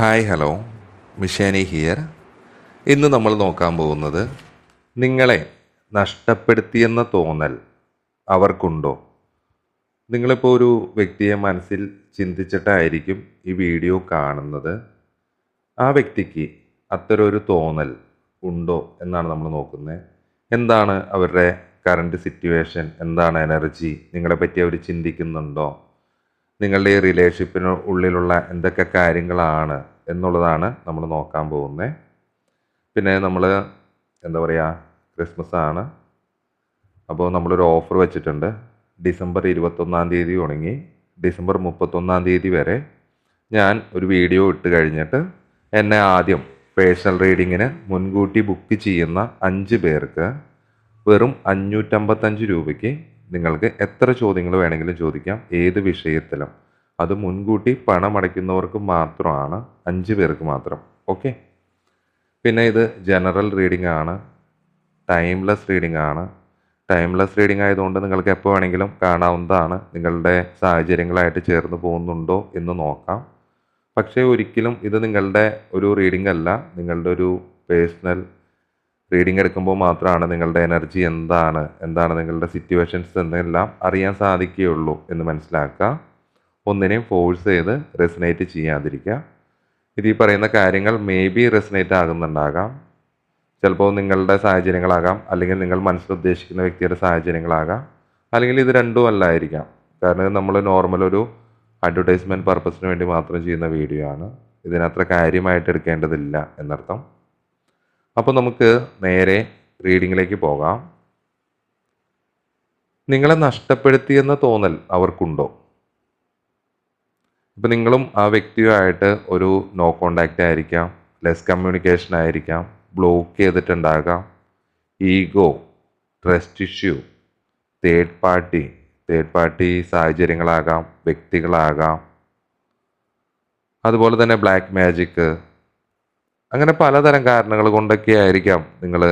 Hi hello. മിഷാനി here. ഇന്ന് നമ്മൾ നോക്കാൻ പോകുന്നത് നിങ്ങളെ നഷ്ടപ്പെടുത്തിയെന്ന തോന്നൽ അവർക്കുണ്ടോ? നിങ്ങളിപ്പോൾ ഒരു വ്യക്തിയെ മനസ്സിൽ ചിന്തിച്ചിട്ടായിരിക്കും ഈ വീഡിയോ കാണുന്നത്. ആ വ്യക്തിക്ക് അത്തരം ഒരു തോന്നൽ ഉണ്ടോ എന്നാണ് നമ്മൾ നോക്കുന്നത്. എന്താണ് അവരുടെ കറണ്ട് സിറ്റുവേഷൻ എന്താണ് എനർജി നിങ്ങളെ പറ്റി അവർ ചിന്തിക്കുന്നുണ്ടോ? നിങ്ങളുടെ ഈ റിലേഷൻഷിപ്പിന് ഉള്ളിലുള്ള എന്തൊക്കെ കാര്യങ്ങളാണ് എന്നുള്ളതാണ് നമ്മൾ നോക്കാൻ പോകുന്നത് പിന്നെ നമ്മൾ എന്താ പറയുക ക്രിസ്മസ് ആണ്. അപ്പോൾ നമ്മളൊരു ഓഫർ വെച്ചിട്ടുണ്ട്. ഡിസംബർ ഇരുപത്തൊന്നാം തീയതി തുടങ്ങി. ഡിസംബർ മുപ്പത്തൊന്നാം തീയതി വരെ ഞാൻ ഒരു വീഡിയോ ഇട്ട് കഴിഞ്ഞിട്ട് എന്നെ ആദ്യം പേഴ്സണൽ റീഡിങ്ങിന് മുൻകൂട്ടി ബുക്ക് ചെയ്യുന്ന അഞ്ച് പേർക്ക് വെറും അഞ്ഞൂറ്റമ്പത്തഞ്ച് രൂപയ്ക്ക് നിങ്ങൾക്ക് എത്ര ചോദ്യങ്ങൾ വേണമെങ്കിലും ചോദിക്കാം. ഏത് വിഷയത്തിലും. അത് മുൻകൂട്ടി പണം അടയ്ക്കുന്നവർക്ക് മാത്രമാണ് അഞ്ച് പേർക്ക് മാത്രം. ഓക്കെ? പിന്നെ ഇത് ജനറൽ റീഡിംഗ് ആണ്. ടൈംലെസ് റീഡിംഗ് ആണ്. ടൈംലെസ് റീഡിംഗ് ആയതുകൊണ്ട് നിങ്ങൾക്ക് എപ്പോൾ വേണമെങ്കിലും കാണാവുന്നതാണ്. നിങ്ങളുടെ സാഹചര്യങ്ങളായിട്ട് ചേർന്ന് പോകുന്നുണ്ടോ എന്ന് നോക്കാം. പക്ഷേ ഒരിക്കലും ഇത് നിങ്ങളുടെ ഒരു റീഡിംഗ് അല്ല. നിങ്ങളുടെ ഒരു പേഴ്സണൽ റീഡിംഗ് എടുക്കുമ്പോൾ മാത്രമാണ് നിങ്ങളുടെ എനർജി എന്താണ് എന്താണ് നിങ്ങളുടെ സിറ്റുവേഷൻസ് എന്നെല്ലാം അറിയാൻ സാധിക്കുകയുള്ളൂ എന്ന് മനസ്സിലാക്കുക. ഒന്നിനെയും ഫോഴ്സ് ചെയ്ത് റെസിനേറ്റ് ചെയ്യാതിരിക്കുക. ഇത് ഈ പറയുന്ന കാര്യങ്ങൾ മേ ബി റെസിനേറ്റ് ആകുന്നുണ്ടാകാം. ചിലപ്പോൾ നിങ്ങളുടെ സാഹചര്യങ്ങളാകാം അല്ലെങ്കിൽ നിങ്ങൾ മനസ്സിൽ ഉദ്ദേശിക്കുന്ന വ്യക്തിയുടെ സാഹചര്യങ്ങളാകാം അല്ലെങ്കിൽ ഇത് രണ്ടും അല്ലായിരിക്കാം. കാരണം ഇത് നമ്മൾ നോർമൽ ഒരു അഡ്വർടൈസ്മെന്റ് പർപ്പസിന് വേണ്ടി മാത്രം ചെയ്യുന്ന വീഡിയോ ആണ്. ഇതിനത്ര കാര്യമായിട്ട് എടുക്കേണ്ടതില്ല എന്നർത്ഥം. അപ്പോൾ നമുക്ക് നേരെ റീഡിങ്ങിലേക്ക് പോകാം. നിങ്ങളെ നഷ്ടപ്പെടുത്തിയെന്ന തോന്നൽ അവർക്കുണ്ടോ? ഇപ്പം നിങ്ങളും ആ വ്യക്തിയുമായിട്ട് ഒരു നോ കോണ്ടാക്റ്റ് ആയിരിക്കാം ലെസ് കമ്മ്യൂണിക്കേഷൻ ആയിരിക്കാം block ചെയ്തിട്ടുണ്ടാകാം. Ego trust issue third party third party സാഹചര്യങ്ങളാകാം വ്യക്തികളാകാം. അതുപോലെ തന്നെ ബ്ലാക്ക് മാജിക്ക് അങ്ങനെ പലതരം കാരണങ്ങൾ കൊണ്ടൊക്കെ ആയിരിക്കാം നിങ്ങൾ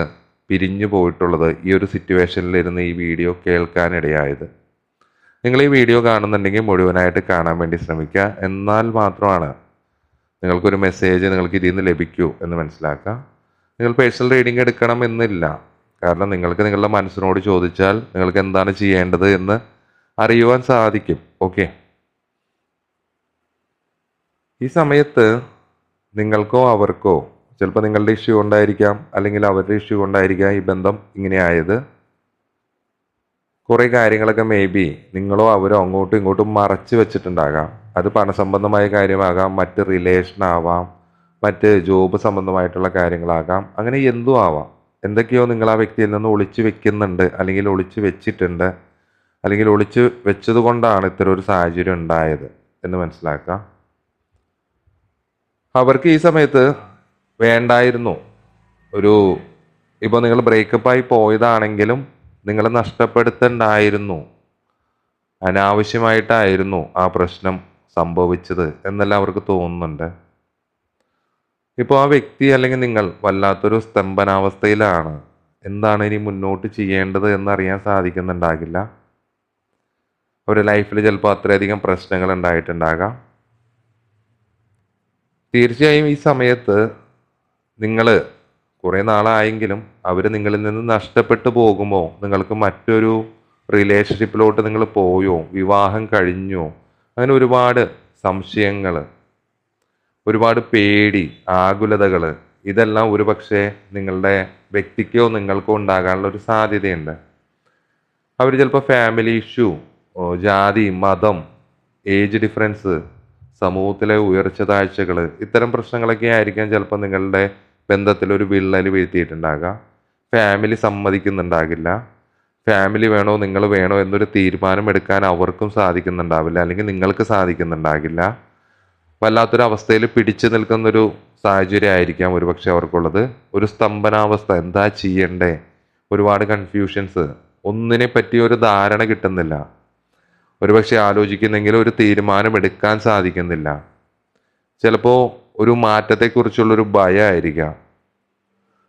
പിരിഞ്ഞു പോയിട്ടുള്ളത് ഈ ഒരു സിറ്റുവേഷനിൽ സിറ്റുവേഷനിലിരുന്ന് ഈ വീഡിയോ കേൾക്കാനിടയായത്. നിങ്ങൾ ഈ വീഡിയോ കാണുന്നുണ്ടെങ്കിൽ മുഴുവനായിട്ട് കാണാൻ വേണ്ടി ശ്രമിക്കുക. എന്നാൽ മാത്രമാണ് നിങ്ങൾക്കൊരു മെസ്സേജ് നിങ്ങൾക്ക് ഇതിൽ നിന്ന് ലഭിക്കൂ എന്ന് മനസ്സിലാക്കുക. നിങ്ങൾ പേഴ്സണൽ റീഡിംഗ് എടുക്കണം എന്നില്ല. കാരണം നിങ്ങൾക്ക് നിങ്ങളുടെ മനസ്സിനോട് ചോദിച്ചാൽ നിങ്ങൾക്ക് എന്താണ് ചെയ്യേണ്ടത് എന്ന് അറിയുവാൻ സാധിക്കും. ഓക്കെ? ഈ സമയത്ത് നിങ്ങൾക്കോ അവർക്കോ ചിലപ്പോൾ നിങ്ങളുടെ ഇഷ്യൂ കൊണ്ടായിരിക്കാം അല്ലെങ്കിൽ അവരുടെ ഇഷ്യൂ കൊണ്ടായിരിക്കാം ഈ ബന്ധം ഇങ്ങനെയായത്. കുറേ കാര്യങ്ങളൊക്കെ മേ ബി നിങ്ങളോ അവരോ അങ്ങോട്ടും ഇങ്ങോട്ടും മറച്ചു വെച്ചിട്ടുണ്ടാകാം. അത് പണസംബന്ധമായ കാര്യമാകാം മറ്റ് റിലേഷൻ ആവാം മറ്റ് ജോബ് സംബന്ധമായിട്ടുള്ള കാര്യങ്ങളാകാം അങ്ങനെ എന്തും ആവാം. എന്തൊക്കെയോ നിങ്ങൾ ആ വ്യക്തിയിൽ നിന്ന് ഒളിച്ചു വെക്കുന്നുണ്ട് അല്ലെങ്കിൽ ഒളിച്ചു വെച്ചിട്ടുണ്ട് അല്ലെങ്കിൽ ഒളിച്ചു വെച്ചതുകൊണ്ടാണ് ഇത്തരം ഒരു സാഹചര്യം ഉണ്ടായത് എന്ന് മനസ്സിലാക്കാം. അവർക്ക് ഈ സമയത്ത് വേണ്ടായിരുന്നു. ഒരു ഇപ്പോൾ നിങ്ങൾ ബ്രേക്കപ്പായി പോയതാണെങ്കിലും നിങ്ങളെ നഷ്ടപ്പെടുത്തണ്ടായിരുന്നു. അനാവശ്യമായിട്ടായിരുന്നു ആ പ്രശ്നം സംഭവിച്ചത് എന്നെല്ലാം അവർക്ക് തോന്നുന്നുണ്ട്. ഇപ്പോൾ ആ വ്യക്തി അല്ലെങ്കിൽ നിങ്ങൾ വല്ലാത്തൊരു സ്തംഭനാവസ്ഥയിലാണ്. എന്താണ് ഇനി മുന്നോട്ട് ചെയ്യേണ്ടത് എന്നറിയാൻ സാധിക്കുന്നുണ്ടാകില്ല. അവരുടെ ലൈഫിൽ ചിലപ്പോൾ അത്രയധികം പ്രശ്നങ്ങൾ ഉണ്ടായിട്ടുണ്ടാകാം. തീർച്ചയായും ഈ സമയത്ത് നിങ്ങൾ കുറേ നാളായെങ്കിലും അവർ നിങ്ങളിൽ നിന്ന് നഷ്ടപ്പെട്ടു പോകുമോ നിങ്ങൾക്ക് മറ്റൊരു റിലേഷൻഷിപ്പിലോട്ട് നിങ്ങൾ പോയോ? വിവാഹം കഴിഞ്ഞോ? അങ്ങനെ ഒരുപാട് സംശയങ്ങൾ ഒരുപാട് പേടി ആകുലതകൾ ഇതെല്ലാം ഒരുപക്ഷെ നിങ്ങളുടെ വ്യക്തിക്കോ നിങ്ങൾക്കോ ഉണ്ടാകാനുള്ള ഒരു സാധ്യതയുണ്ട്. അവർ ചിലപ്പോൾ ഫാമിലി ഇഷ്യൂ ജാതി മതം ഏജ് ഡിഫറൻസ് സമൂഹത്തിലെ ഉയർച്ച താഴ്ചകൾ ഇത്തരം പ്രശ്നങ്ങളൊക്കെ ആയിരിക്കാം ചിലപ്പോൾ നിങ്ങളുടെ ബന്ധത്തിൽ ഒരു വിള്ളൽ വീഴ്ത്തിയിട്ടുണ്ടാകാം. ഫാമിലി സമ്മതിക്കുന്നുണ്ടാകില്ല. ഫാമിലി വേണോ നിങ്ങൾ വേണോ എന്നൊരു തീരുമാനം എടുക്കാൻ അവർക്കും സാധിക്കുന്നുണ്ടാവില്ല അല്ലെങ്കിൽ നിങ്ങൾക്ക് സാധിക്കുന്നുണ്ടാകില്ല. വല്ലാത്തൊരു അവസ്ഥയിൽ പിടിച്ചു നിൽക്കുന്നൊരു സാഹചര്യം ആയിരിക്കാം ഒരുപക്ഷെ അവർക്കുള്ളത്. ഒരു സ്തംഭനാവസ്ഥ എന്താ ചെയ്യണ്ടേ? ഒരുപാട് കൺഫ്യൂഷൻസ് ഒന്നിനെ പറ്റി ഒരു ധാരണ കിട്ടുന്നില്ല. ഒരുപക്ഷെ ആലോചിക്കുന്നെങ്കിൽ ഒരു തീരുമാനം എടുക്കാൻ സാധിക്കുന്നില്ല. ചിലപ്പോൾ ഒരു മാറ്റത്തെക്കുറിച്ചുള്ളൊരു ഭയമായിരിക്കാം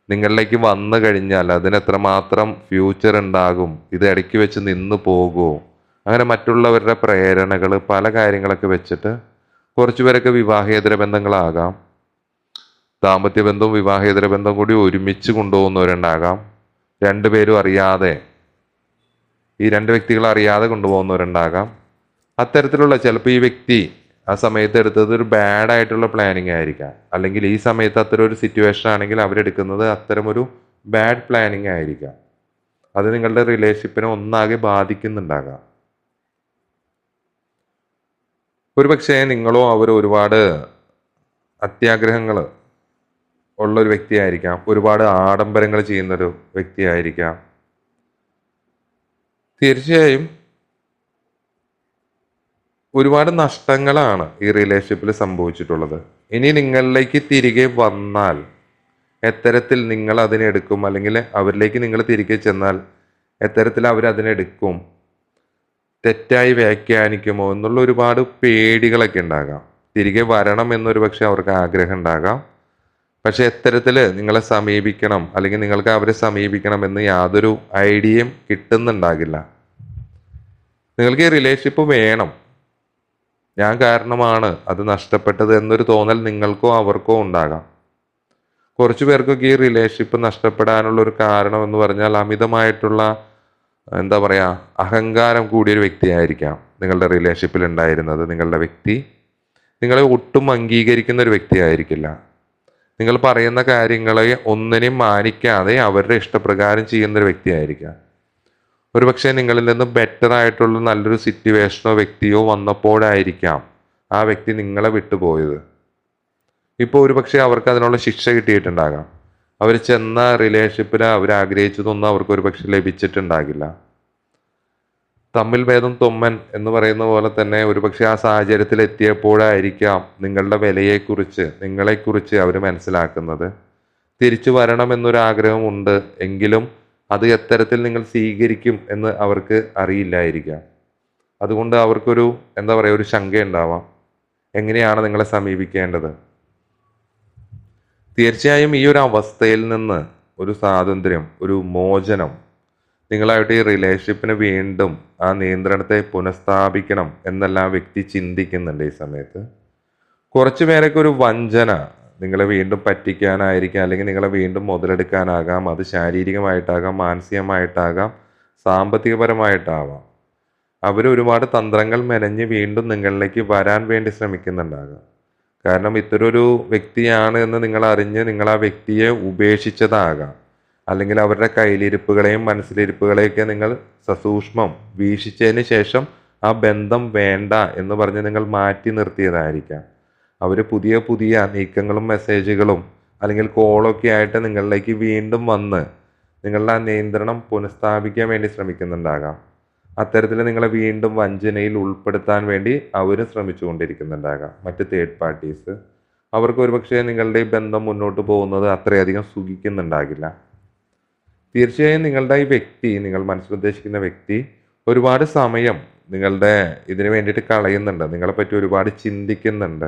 നിങ്ങളിലേക്ക് വന്നു കഴിഞ്ഞാൽ അതിന് എത്രമാത്രം ഫ്യൂച്ചർ ഉണ്ടാകും ഇത് ഇടയ്ക്ക് വെച്ച് നിന്ന് പോകുമോ അങ്ങനെ മറ്റുള്ളവരുടെ പ്രേരണകൾ പല കാര്യങ്ങളൊക്കെ വെച്ചിട്ട് കുറച്ചു പേരൊക്കെ വിവാഹേതര ബന്ധങ്ങളാകാം. ദാമ്പത്യ ബന്ധവും വിവാഹേതര ബന്ധവും കൂടി ഒരുമിച്ച് കൊണ്ടുപോകുന്നവരുണ്ടാകാം. രണ്ടുപേരും അറിയാതെ ഈ രണ്ട് വ്യക്തികൾ അറിയാതെ കൊണ്ടുപോകുന്നവരുണ്ടാകാം. അത്തരത്തിലുള്ള ചിലപ്പോൾ ഈ വ്യക്തി ആ സമയത്ത് എടുത്തത് ഒരു ബാഡ് ആയിട്ടുള്ള പ്ലാനിങ് ആയിരിക്കാം. അല്ലെങ്കിൽ ഈ സമയത്ത് അത്തരം ഒരു സിറ്റുവേഷൻ ആണെങ്കിൽ അവരെടുക്കുന്നത് അത്തരം ഒരു ബാഡ് പ്ലാനിങ് ആയിരിക്കാം. അത് നിങ്ങളുടെ റിലേഷൻഷിപ്പിനെ ഒന്നാകെ ബാധിക്കുന്നുണ്ടാകാം. ഒരുപക്ഷെ നിങ്ങളോ അവർ ഒരുപാട് അത്യാഗ്രഹങ്ങൾ ഉള്ളൊരു വ്യക്തിയായിരിക്കാം. ഒരുപാട് ആഡംബരങ്ങൾ ചെയ്യുന്നൊരു വ്യക്തിയായിരിക്കാം. തീർച്ചയായും ഒരുപാട് നഷ്ടങ്ങളാണ് ഈ റിലേഷൻഷിപ്പിൽ സംഭവിച്ചിട്ടുള്ളത്. ഇനി നിങ്ങളിലേക്ക് തിരികെ വന്നാൽ എത്തരത്തിൽ നിങ്ങൾ അതിനെടുക്കും അല്ലെങ്കിൽ അവരിലേക്ക് നിങ്ങൾ തിരികെ ചെന്നാൽ എത്തരത്തിൽ അവരതിനെടുക്കും തെറ്റായി വ്യാഖ്യാനിക്കുമോ എന്നുള്ള ഒരുപാട് പേടികളൊക്കെ ഉണ്ടാകാം. തിരികെ വരണം എന്നൊരു പക്ഷെ അവർക്ക് ആഗ്രഹം ഉണ്ടാകാം. പക്ഷെ എത്തരത്തിൽ നിങ്ങളെ സമീപിക്കണം അല്ലെങ്കിൽ നിങ്ങൾക്ക് അവരെ സമീപിക്കണം എന്ന് യാതൊരു ഐഡിയയും കിട്ടുന്നുണ്ടാകില്ല. നിങ്ങൾക്ക് ഈ റിലേഷൻഷിപ്പ് വേണം. ഞാൻ കാരണമാണ് അത് നഷ്ടപ്പെട്ടത് എന്നൊരു തോന്നൽ നിങ്ങൾക്കോ അവർക്കോ ഉണ്ടാകാം. കുറച്ചു പേർക്കൊക്കെ ഈ റിലേഷൻഷിപ്പ് നഷ്ടപ്പെടാനുള്ള ഒരു കാരണം എന്ന് പറഞ്ഞാൽ അമിതമായിട്ടുള്ള എന്താ പറയുക അഹങ്കാരം കൂടിയൊരു വ്യക്തിയായിരിക്കാം നിങ്ങളുടെ റിലേഷൻഷിപ്പിൽ ഉണ്ടായിരുന്നത്. നിങ്ങളുടെ വ്യക്തി നിങ്ങളെ ഒട്ടും അംഗീകരിക്കുന്ന ഒരു വ്യക്തിയായിരിക്കില്ല. നിങ്ങൾ പറയുന്ന കാര്യങ്ങളെ ഒന്നിനെയും മാനിക്കാതെ അവരുടെ ഇഷ്ടപ്രകാരം ചെയ്യുന്ന ഒരു വ്യക്തിയായിരിക്കാം. ഒരുപക്ഷെ നിങ്ങളിൽ നിന്ന് ബെറ്റർ ആയിട്ടുള്ള നല്ലൊരു സിറ്റുവേഷനോ വ്യക്തിയോ വന്നപ്പോഴായിരിക്കാം ആ വ്യക്തി നിങ്ങളെ വിട്ടുപോയത്. ഇപ്പോൾ ഒരുപക്ഷെ അവർക്ക് അതിനുള്ള ശിക്ഷ കിട്ടിയിട്ടുണ്ടാകാം. അവർ ചെന്ന റിലേഷൻഷിപ്പിൽ അവർ ആഗ്രഹിച്ചതൊന്നും അവർക്ക് ഒരുപക്ഷെ ലഭിച്ചിട്ടുണ്ടാകില്ല. തമ്മിൽ ഭേദം തുമ്മൻ എന്ന് പറയുന്ന പോലെ തന്നെ ഒരുപക്ഷെ ആ സാഹചര്യത്തിൽ എത്തിയപ്പോഴായിരിക്കാം നിങ്ങളുടെ വിലയെക്കുറിച്ച് നിങ്ങളെക്കുറിച്ച് അവർ മനസ്സിലാക്കുന്നത്. തിരിച്ചു വരണം എന്നൊരാഗ്രഹമുണ്ട് എങ്കിലും അത് എത്തരത്തിൽ നിങ്ങൾ സ്വീകരിക്കും എന്ന് അവർക്ക് അറിയില്ലായിരിക്കാം. അതുകൊണ്ട് അവർക്കൊരു എന്താ പറയുക ഒരു ശങ്ക ഉണ്ടാവാം എങ്ങനെയാണ് നിങ്ങളെ സമീപിക്കേണ്ടത്? തീർച്ചയായും ഈ ഒരു അവസ്ഥയിൽ നിന്ന് ഒരു സ്വാതന്ത്ര്യം ഒരു മോചനം നിങ്ങളായിട്ട് ഈ റിലേഷൻഷിപ്പിന് വീണ്ടും ആ നിയന്ത്രണത്തെ പുനഃസ്ഥാപിക്കണം എന്നല്ല ആ വ്യക്തി ചിന്തിക്കുന്നുണ്ട് ഈ സമയത്ത്. കുറച്ച് പേരൊക്കെ ഒരു വഞ്ചന നിങ്ങളെ വീണ്ടും പറ്റിക്കാനായിരിക്കാം അല്ലെങ്കിൽ നിങ്ങളെ വീണ്ടും മുതലെടുക്കാനാകാം അത് ശാരീരികമായിട്ടാകാം മാനസികമായിട്ടാകാം സാമ്പത്തികപരമായിട്ടാവാം. അവർ ഒരുപാട് തന്ത്രങ്ങൾ മെനഞ്ഞ് വീണ്ടും നിങ്ങളിലേക്ക് വരാൻ വേണ്ടി ശ്രമിക്കുന്നുണ്ടാകാം. കാരണം ഇത്തരൊരു വ്യക്തിയാണ് എന്ന് നിങ്ങൾ അറിഞ്ഞ് നിങ്ങൾ ആ വ്യക്തിയെ ഉപേക്ഷിച്ചതാകാം. അല്ലെങ്കിൽ അവരുടെ കയ്യിലിരിപ്പുകളെയും മനസ്സിലിരിപ്പുകളെയൊക്കെ നിങ്ങൾ സസൂക്ഷ്മം വീക്ഷിച്ചതിന് ശേഷം ആ ബന്ധം വേണ്ട എന്ന് പറഞ്ഞ് നിങ്ങൾ മാറ്റി നിർത്തിയതായിരിക്കാം. അവർ പുതിയ പുതിയ നീക്കങ്ങളും മെസ്സേജുകളും അല്ലെങ്കിൽ കോളൊക്കെ ആയിട്ട് നിങ്ങളിലേക്ക് വീണ്ടും വന്ന് നിങ്ങളുടെ ആ നിയന്ത്രണം പുനഃസ്ഥാപിക്കാൻ വേണ്ടി ശ്രമിക്കുന്നുണ്ടാകാം. അത്തരത്തിൽ നിങ്ങളെ വീണ്ടും വഞ്ചനയിൽ ഉൾപ്പെടുത്താൻ വേണ്ടി അവരും ശ്രമിച്ചുകൊണ്ടിരിക്കുന്നുണ്ടാകാം. മറ്റ് തേർഡ് പാർട്ടീസ് അവർക്ക് ഒരുപക്ഷെ നിങ്ങളുടെ ബന്ധം മുന്നോട്ട് പോകുന്നത് അത്രയധികം സുഖിക്കുന്നുണ്ടാകില്ല. തീർച്ചയായും നിങ്ങളുടെ ഈ വ്യക്തി നിങ്ങൾ മനസ്സിലുദ്ദേശിക്കുന്ന വ്യക്തി ഒരുപാട് സമയം നിങ്ങളുടെ ഇതിന് വേണ്ടിയിട്ട് കളയുന്നുണ്ട്. നിങ്ങളെപ്പറ്റി ഒരുപാട് ചിന്തിക്കുന്നുണ്ട്.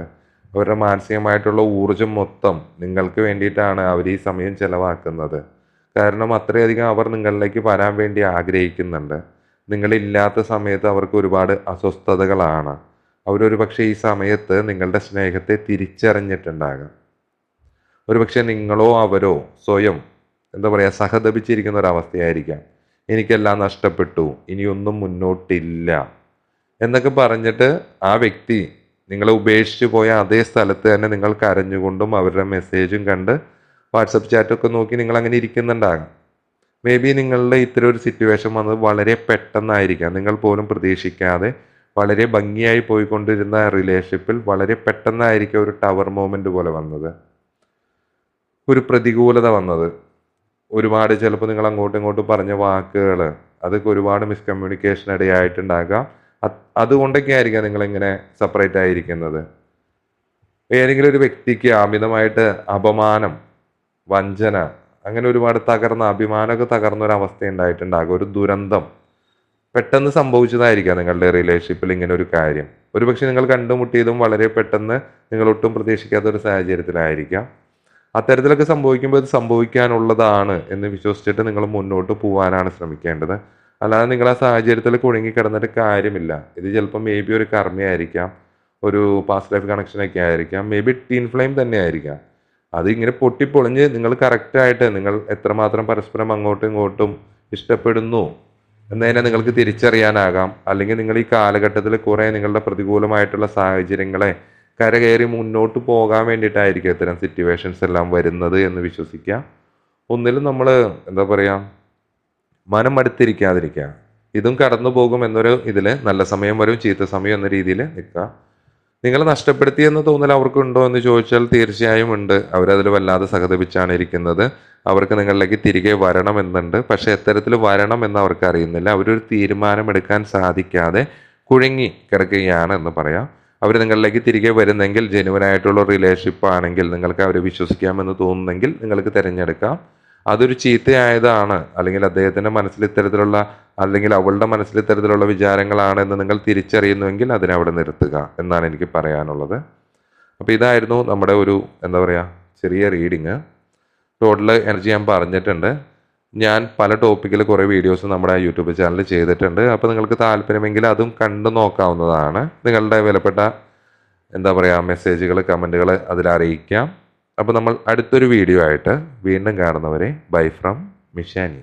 അവരുടെ മാനസികമായിട്ടുള്ള ഊർജം മൊത്തം നിങ്ങൾക്ക് വേണ്ടിയിട്ടാണ് അവർ ഈ സമയം ചെലവാക്കുന്നത്. കാരണം അത്രയധികം അവർ നിങ്ങളിലേക്ക് വരാൻ വേണ്ടി ആഗ്രഹിക്കുന്നുണ്ട്. നിങ്ങളില്ലാത്ത സമയത്ത് അവർക്ക് ഒരുപാട് അസ്വസ്ഥതകളാണ്. അവരൊരു പക്ഷേ ഈ സമയത്ത് നിങ്ങളുടെ സ്നേഹത്തെ തിരിച്ചറിഞ്ഞിട്ടുണ്ടാകാം. ഒരുപക്ഷെ നിങ്ങളോ അവരോ സ്വയം എന്താ പറയുക സഹതപിച്ചിരിക്കുന്ന ഒരവസ്ഥയായിരിക്കാം. എനിക്കെല്ലാം നഷ്ടപ്പെട്ടു ഇനിയൊന്നും മുന്നോട്ടില്ല എന്നൊക്കെ പറഞ്ഞിട്ട് ആ വ്യക്തി നിങ്ങളെ ഉപേക്ഷിച്ച് പോയ അതേ സ്ഥലത്ത് തന്നെ നിങ്ങൾ കരഞ്ഞുകൊണ്ടും അവരുടെ മെസ്സേജും കണ്ട് വാട്സപ്പ് ചാറ്റൊക്കെ നോക്കി നിങ്ങൾ അങ്ങനെ ഇരിക്കുന്നുണ്ടാകാം. മേ ബി നിങ്ങളുടെ ഇത്തരം ഒരു സിറ്റുവേഷൻ വന്നത് വളരെ പെട്ടെന്നായിരിക്കാം. നിങ്ങൾ പോലും പ്രതീക്ഷിക്കാതെ വളരെ ഭംഗിയായി പോയിക്കൊണ്ടിരുന്ന റിലേഷൻഷിപ്പിൽ വളരെ പെട്ടെന്നായിരിക്കും ഒരു ടവർ മൂമെന്റ് പോലെ വന്നത്. ഒരു പ്രതികൂലത വന്നത്. ഒരുപാട് ചിലപ്പോൾ നിങ്ങൾ അങ്ങോട്ടും ഇങ്ങോട്ടും പറഞ്ഞ വാക്കുകൾ അതൊക്കെ ഒരുപാട് മിസ്കമ്മ്യൂണിക്കേഷൻ ഇടയായിട്ടുണ്ടാകാം അത് അതുകൊണ്ടൊക്കെ ആയിരിക്കാം നിങ്ങളിങ്ങനെ സെപ്പറേറ്റ് ആയിരിക്കുന്നത്. ഏതെങ്കിലും ഒരു വ്യക്തിക്ക് അമിതമായിട്ട് അപമാനം വഞ്ചന അങ്ങനെ ഒരുപാട് തകർന്ന അഭിമാനമൊക്കെ തകർന്ന ഒരു അവസ്ഥ ഉണ്ടായിട്ടുണ്ടാകും ഒരു ദുരന്തം. പെട്ടെന്ന് സംഭവിച്ചതായിരിക്കാം നിങ്ങളുടെ റിലേഷൻഷിപ്പിൽ ഇങ്ങനെ ഒരു കാര്യം. ഒരുപക്ഷെ നിങ്ങൾ കണ്ടുമുട്ടിയതും വളരെ പെട്ടെന്ന് നിങ്ങൾ ഒട്ടും പ്രതീക്ഷിക്കാത്ത ഒരു സാഹചര്യത്തിലായിരിക്കാം. അത്തരത്തിലൊക്കെ സംഭവിക്കുമ്പോൾ ഇത് സംഭവിക്കാനുള്ളതാണ് എന്ന് വിശ്വസിച്ചിട്ട് നിങ്ങൾ മുന്നോട്ട് പോകാനാണ് ശ്രമിക്കേണ്ടത്. അല്ലാതെ നിങ്ങൾ ആ സാഹചര്യത്തിൽ കുടുങ്ങി കിടന്നിട്ട് കാര്യമില്ല. ഇത് ചിലപ്പോൾ മേ ബി ഒരു കർമ്മയായിരിക്കാം ഒരു പാസ്റ്റ് ലൈഫ് കണക്ഷനൊക്കെ ആയിരിക്കാം മേ ബി ടീൻ ഫ്ലെയിം തന്നെ ആയിരിക്കാം. അത് ഇങ്ങനെ പൊട്ടിപ്പൊളിഞ്ഞ് നിങ്ങൾ കറക്റ്റായിട്ട് നിങ്ങൾ എത്രമാത്രം പരസ്പരം അങ്ങോട്ടും ഇങ്ങോട്ടും ഇഷ്ടപ്പെടുന്നു എന്നതിനെ നിങ്ങൾക്ക് തിരിച്ചറിയാനാകാം. അല്ലെങ്കിൽ നിങ്ങൾ ഈ കാലഘട്ടത്തിൽ കുറേ നിങ്ങളുടെ പ്രതികൂലമായിട്ടുള്ള സാഹചര്യങ്ങളെ കരകയറി മുന്നോട്ട് പോകാൻ വേണ്ടിയിട്ടായിരിക്കും ഇത്തരം സിറ്റുവേഷൻസ് എല്ലാം വരുന്നത് എന്ന് വിശ്വസിക്കാം ഒന്നിലും നമ്മൾ എന്താ പറയുക മനം മടുത്തിരിക്കാതിരിക്കുക. ഇതും കടന്നു പോകും എന്നൊരു ഇതിൽ നല്ല സമയം വരും ചീത്ത സമയം എന്ന രീതിയിൽ നിൽക്കുക. നിങ്ങൾ നഷ്ടപ്പെടുത്തി എന്ന് തോന്നൽ അവർക്കുണ്ടോ എന്ന് ചോദിച്ചാൽ തീർച്ചയായും ഉണ്ട്. അവരതിൽ വല്ലാതെ സഹതപിച്ചാണ് ഇരിക്കുന്നത്. അവർക്ക് നിങ്ങളിലേക്ക് തിരികെ വരണം എന്നുണ്ട്. പക്ഷേ എത്തരത്തിൽ വരണം എന്ന് അവർക്ക് അറിയുന്നില്ല. അവരൊരു തീരുമാനമെടുക്കാൻ സാധിക്കാതെ കുഴുങ്ങി കിടക്കുകയാണ് എന്ന് പറയാം. അവർ നിങ്ങളിലേക്ക് തിരികെ വരുന്നെങ്കിൽ ജെനുവനായിട്ടുള്ള റിലേഷൻഷിപ്പ് ആണെങ്കിൽ നിങ്ങൾക്ക് അവരെ വിശ്വസിക്കാമെന്ന് തോന്നുന്നെങ്കിൽ നിങ്ങൾക്ക് തിരഞ്ഞെടുക്കാം. അതൊരു ചീത്തയായതാണ്. അല്ലെങ്കിൽ അദ്ദേഹത്തിന്റെ മനസ്സിൽ ഇത്തരത്തിലുള്ള അല്ലെങ്കിൽ അവളുടെ മനസ്സിൽ ഇത്തരത്തിലുള്ള വിചാരങ്ങളാണെന്ന് നിങ്ങൾ തിരിച്ചറിയുന്നുവെങ്കിൽ അതിനെ അവിടെ നിർത്തുക എന്നാണ് എനിക്ക് പറയാനുള്ളത്. അപ്പോൾ ഇതായിരുന്നു നമ്മുടെ ഒരു എന്താ പറയുക ചെറിയ റീഡിങ് ടോട്ടൽ എനർജി ഞാൻ പറഞ്ഞിട്ടുണ്ട്. ഞാൻ പല ടോപ്പിക്കിൽ കുറേ വീഡിയോസ് നമ്മുടെ യൂട്യൂബ് ചാനലിൽ ചെയ്തിട്ടുണ്ട്. അപ്പോൾ നിങ്ങൾക്ക് താല്പര്യമെങ്കിൽ അതും കണ്ടു നോക്കാവുന്നതാണ്. നിങ്ങളുടെ വിലപ്പെട്ട എന്താ പറയുക മെസ്സേജുകൾ കമന്റുകൾ അതിൽ അറിയിക്കാം. അപ്പോൾ നമ്മൾ അടുത്തൊരു വീഡിയോ ആയിട്ട് വീണ്ടും കാണുന്നവരെ ബൈ ഫ്രം മിഷാനി